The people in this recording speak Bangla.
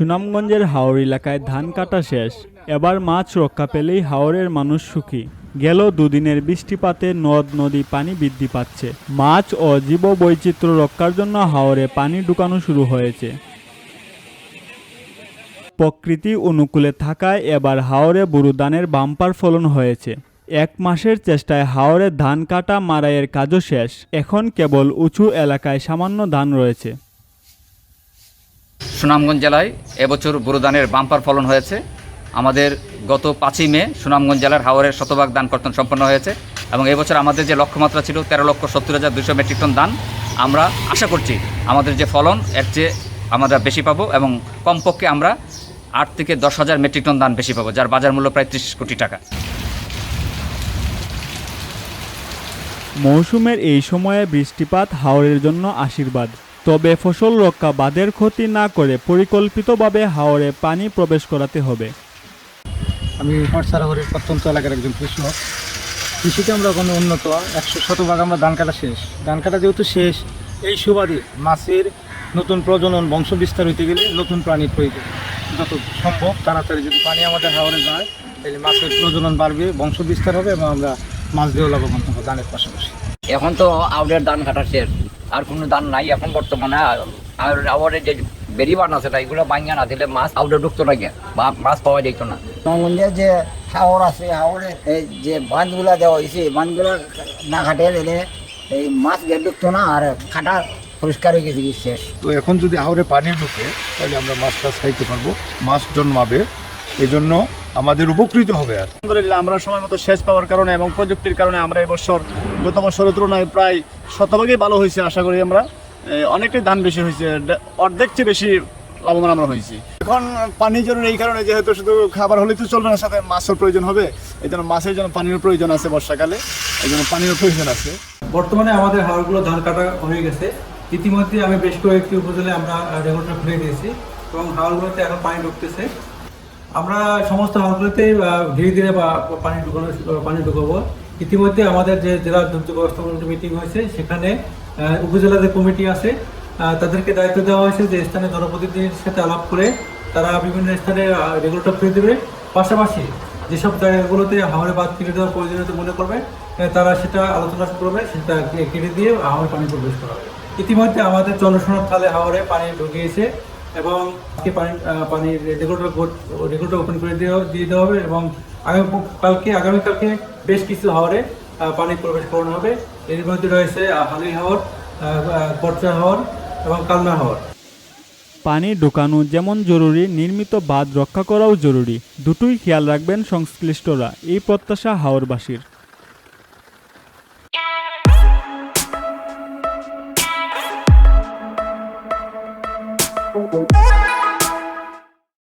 সুনামগঞ্জের হাওর এলাকায় ধান কাটা শেষ। এবার মাছ রক্ষা পেলেই হাওরের মানুষ সুখী। গেল দুদিনের বৃষ্টিপাতে নদ, নদী, পানি বৃদ্ধি পাচ্ছে। মাছ ও জীববৈচিত্র্য রক্ষার জন্য হাওরে পানি ঢুকানো শুরু হয়েছে। প্রকৃতি অনুকূলে থাকায় এবার হাওরে বুরু ধানের বাম্পার ফলন হয়েছে। এক মাসের চেষ্টায় হাওরে ধান কাটা, মারাইয়ের কাজও শেষ। এখন কেবল উঁচু এলাকায় সামান্য ধান রয়েছে। সুনামগঞ্জ জেলায় এবছর বুরুদানের বাম্পার ফলন হয়েছে। আমাদের গত পাঁচই মে সুনামগঞ্জ জেলার হাওরের শতভাগ দান কর্তন সম্পন্ন হয়েছে এবং এবছর আমাদের যে লক্ষ্যমাত্রা ছিল তেরো লক্ষ সত্তর হাজার দুশো মেট্রিক টন দান আমরা আশা করছি আমাদের যে ফলন, এর চেয়ে আমরা বেশি পাবো এবং কমপক্ষে আমরা আট থেকে দশ হাজার মেট্রিক টন দান বেশি পাবো, যার বাজার মূল্য প্রায় ত্রিশ কোটি টাকা। মৌসুমের এই সময়ে বৃষ্টিপাত হাওরের জন্য আশীর্বাদ। তবে ফসল রক্ষা বাঁধের ক্ষতি না করে পরিকল্পিতভাবে হাওরে পানি প্রবেশ করাতে হবে। আমি হরসারাহরের প্রত্যন্ত এলাকার একজন কৃষক। কৃষিতে আমরা কোনো উন্নত একশো শতভাগ আমরা ধান কাটা শেষ। ধান কাটা যেহেতু শেষ এই সুবাদে মাছের নতুন প্রজনন বংশ বিস্তার হইতে গেলে নতুন প্রাণীর প্রয়োজন। যত সম্ভব তাড়াতাড়ি যদি পানি আমাদের হাওড়ে যায় তাহলে মাছের প্রজনন বাড়বে বংশ বিস্তার হবে এবং আমরা মাছ দিয়েও লাভবান হব ধানের পাশাপাশি। এখন তো আউটের ধান কাটা শেষ। আর কোনো দান নাই এখন বর্তমানে। আর আউটের যে বেরিবান আছে তাই এগুলো ভাঙিয়া না দিলে মাছ আউটে ঢুকতো না গিয়া। বা মাছ পাওয়া যেত না। নঙ্গঞ্জে যে হাওর আছে হাওরে এই যে বাঁধগুলা দেওয়া হয়েছে বাঁধগুলো না কাটে দিলে এই মাছ গিয়ে ঢুকতো না আর খাটা পরিষ্কার হয়ে গেছে শেষ। তো এখন যদি আহরে পানি ঢুকে তাহলে আমরা মাছ টাছ খাইতে পারব। মাছ জন্মাবে। এই জন্য আমাদের উপকৃত হবে আর। আলহামদুলিল্লাহ আমরা সময় মতো সেচ পাওয়ার কারণে এবং প্রযুক্তির কারণে আমরা এবছর গত বছরের তুলনায় প্রায় শতভাগই ভালো হয়েছে আশা করি আমরা। অনেকটাই ধান বেশি হয়েছে অর্ধেক চেয়ে বেশি লাভবান আমরা হয়েছি। এখন পানি জরুরি এই কারণে যেহেতু শুধু খাবার হলে তো চলবে না সাথে মাছের প্রয়োজন হবে। এই জন্য মাছের জন্য পানির প্রয়োজন আছে বর্ষাকালে এই জন্য পানির প্রয়োজন আছে। বর্তমানে আমাদের হাওড়গুলো ধান কাটা হয়ে গেছে। ইতিমধ্যে আমি বেশ কয়েকটি উপজেলায় আমরা রেগুলেটর খুলে দিয়েছি এবং হাওড়গুলোতে এখন পানি ঢুকতেছে। আমরা সমস্ত হাওড়গুলোতে আহ, ধীরে ধীরে বা পানি ঢুকানো পানি ঢুকাবো। ইতিমধ্যে আমাদের যে জেলা দুর্যোগ ব্যবস্থাপনা মিটিং হয়েছে সেখানে উপজেলা যে কমিটি আছে। তাদেরকে দায়িত্ব দেওয়া হয়েছে যে স্থানে জনপ্রতিনিধির সাথে আলাপ করে তারা বিভিন্ন স্থানে রেগুলেটর খুলে দেবে। পাশাপাশি যেসব জায়গাগুলোতে হাওড়ে বাদ কেটে দেওয়ার প্রয়োজনীয়তা মনে করবে তারা সেটা আলোচনা করবে সেটা কেটে দিয়ে হাওড়ে পানি প্রবেশ করা হবে ইতিমধ্যে আমাদের চন্দ্রসোনার খালে হাওড়ে পানি ঢুকিয়েছে। এবং পানি পানির রেগুলেটর রেগুলেটর ওপেন করে দিয়ে দেওয়া হবে এবং আগামী কালকে আগামীকালকে বেশ কিছু আহ, পানি প্রবেশ করানো হবে। এর মধ্যে রয়েছে হালি হাওর বর্চা হাওড় এবং কালনা হাওর। পানি ঢোকানো যেমন জরুরি নির্মিত বাঁধ রক্ষা করাও জরুরি। দুটোই খেয়াল রাখবেন সংশ্লিষ্টরা। এই প্রত্যাশা হাওরবাসীর।